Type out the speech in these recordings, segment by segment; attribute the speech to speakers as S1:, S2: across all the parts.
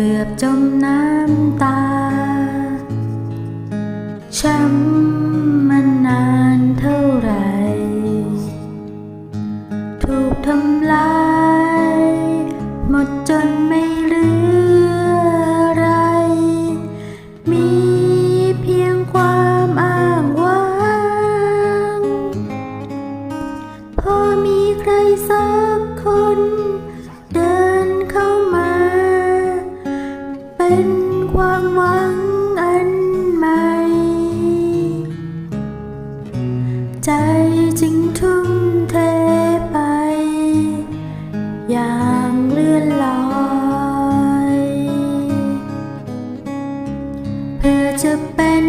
S1: เกือบจมน้ำตาช้ำ ใจจึงทุ่มเทไป อย่างเลื่อนลอยเพื่อจะเป็น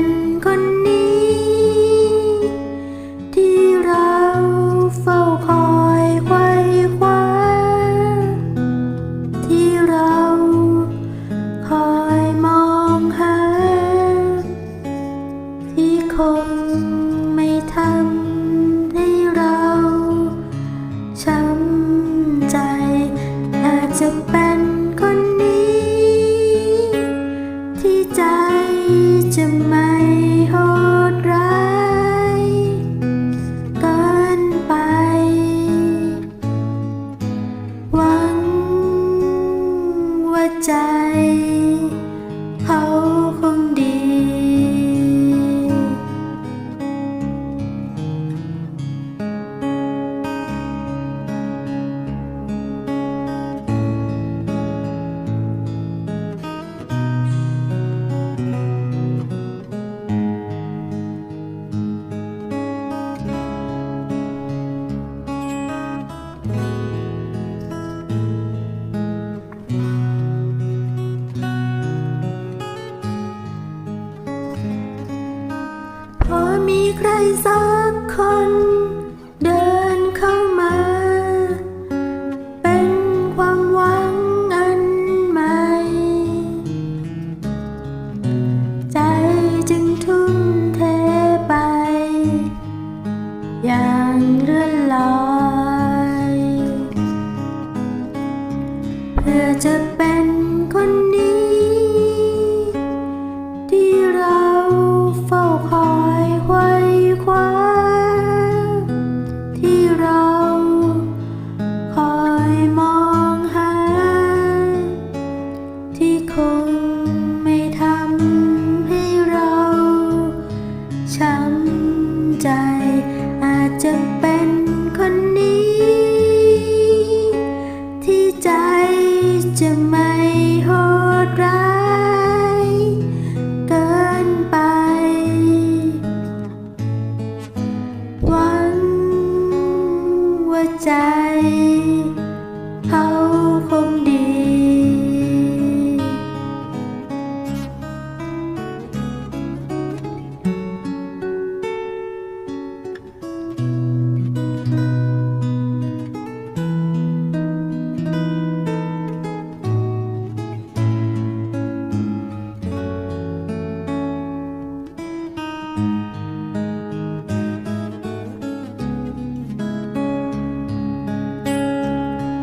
S1: ใครสักคน เดินเข้ามา เป็นความหวังอันใหม่ ใจจึงทุ่มเทไป อย่างเรื่อน ใจ อาจจะเป็นคนนี้ ที่ใจจะไม่โหดร้ายเกินไป หวังว่าใจ เขาคงดี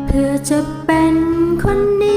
S1: เพื่อจะเป็นคนนี้